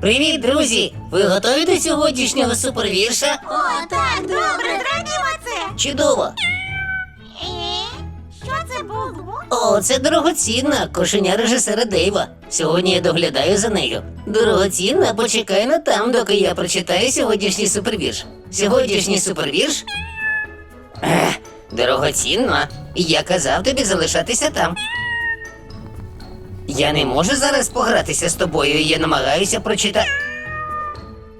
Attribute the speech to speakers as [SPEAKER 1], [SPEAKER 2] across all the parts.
[SPEAKER 1] Привіт, друзі! Ви готові до сьогоднішнього супервірша?
[SPEAKER 2] О, так, добре, зробімо це.
[SPEAKER 1] Чудово!
[SPEAKER 2] Е, що це було?
[SPEAKER 1] О, це дорогоцінна кошеня режисера Дейва. Сьогодні я доглядаю за нею. Дорогоцінна, почекай на там, доки я прочитаю сьогоднішній супервірш. Сьогоднішній супервірш? Ех, дорогоцінна, я казав тобі залишатися там. Я не можу зараз погратися з тобою, і я намагаюся прочитати.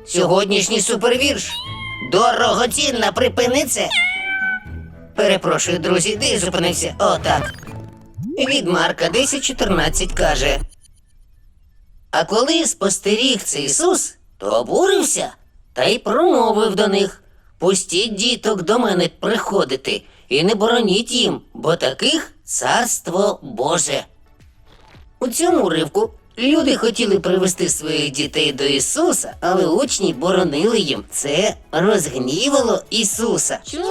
[SPEAKER 1] Сьогоднішній супервірш. Дорогоцінна, припини це. Перепрошую, друзі, де я зупинився? О, так. Від Марка 10.14 каже. А коли спостеріг це Ісус, то обурився та й промовив до них: Пустіть діток до мене приходити, і не бороніть їм, бо таких царство Боже. У цьому ривку люди хотіли привести своїх дітей до Ісуса, але учні боронили їм. Це розгнівало Ісуса.
[SPEAKER 2] Чому?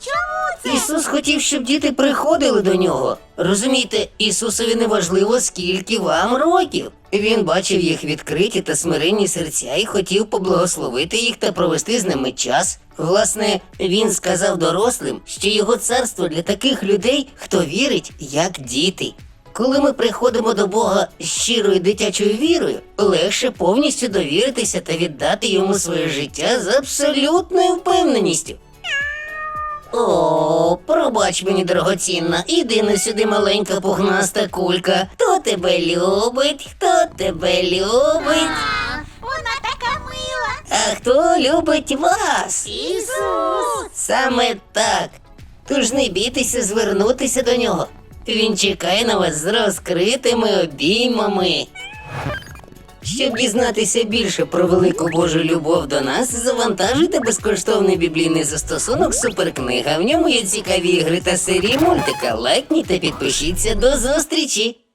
[SPEAKER 2] Чому це?
[SPEAKER 1] Ісус хотів, щоб діти приходили до нього. Розумієте, Ісусові не важливо, скільки вам років. Він бачив їх відкриті та смиренні серця і хотів поблагословити їх та провести з ними час. Власне, він сказав дорослим, що його царство для таких людей, хто вірить, як діти. Коли ми приходимо до Бога з щирою дитячою вірою, легше повністю довіритися та віддати йому своє життя з абсолютною впевненістю. О, пробач мені, дорогоцінна, іди на сюди маленька пухнаста кулька. Хто тебе любить? Хто тебе любить?
[SPEAKER 2] А, вона така мила.
[SPEAKER 1] А хто любить вас?
[SPEAKER 2] Ісус.
[SPEAKER 1] Саме так. Тож не бійтеся звернутися до нього. Він чекає на вас з розкритими обіймами. Щоб дізнатися більше про велику Божу любов до нас, завантажуйте безкоштовний біблійний застосунок Суперкнига. В ньому є цікаві ігри та серії мультика. Лайкніть та підпишіться до зустрічі!